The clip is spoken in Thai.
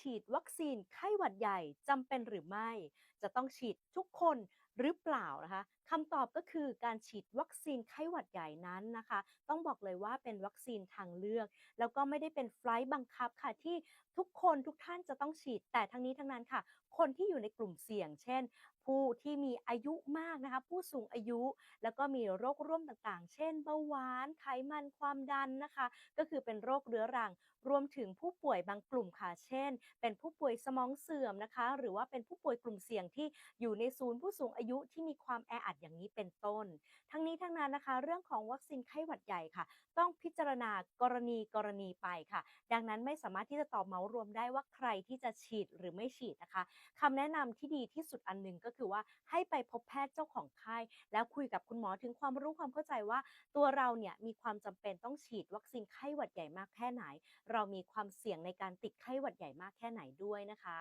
ฉีดวัคซีนไข้หวัดใหญ่จำเป็นหรือไม่ จะต้องฉีดทุกคนหรือเปล่านะคะคำตอบก็คือการฉีดวัคซีนไข้หวัดใหญ่นั้นนะคะ ต้องบอกเลยว่าเป็นวัคซีนทางเลือก แล้วก็ไม่ได้เป็นไฟลท์บังคับค่ะที่ทุกคนทุกท่านจะต้องฉีด แต่ทั้งนี้ทั้งนั้นค่ะ คนที่อยู่ในกลุ่มเสี่ยง เช่นผู้ที่มีอายุมากนะคะ ผู้สูงอายุ แล้วก็มีโรคร่วมต่างๆ เช่นเบาหวาน ไขมันความดันนะคะ ก็คือเป็นโรคเรื้อรัง รวมถึงผู้ป่วยบางกลุ่มค่ะ เช่น เป็นผู้ป่วยสมองเสื่อมนะคะ หรือว่าเป็นผู้ป่วยกลุ่มเสี่ยงที่อยู่ในศูนย์ผู้สูงอายุที่มีความแออัดอย่างนี้เป็นต้น ทั้งนี้ทั้งนั้นนะคะ เรื่องของวัคซีนไข้หวัดใหญ่ค่ะ ต้องพิจารณากรณีกรณีไปค่ะ ดังนั้นไม่สามารถที่จะตอบเหมารวมได้ว่าใครที่จะฉีดหรือไม่ฉีดนะคะคำแนะนำที่ดีที่สุดอันหนึ่งก็คือว่าให้ไปพบแพทย์เจ้าของไข้แล้วคุยกับคุณหมอถึงความรู้ความเข้าใจว่า ตัวเราเนี่ยมีความจำเป็นต้องฉีดวัคซีนไข้หวัดใหญ่มากแค่ไหน เรามีความเสี่ยงในการติดไข้หวัดใหญ่มากแค่ไหนด้วยนะคะ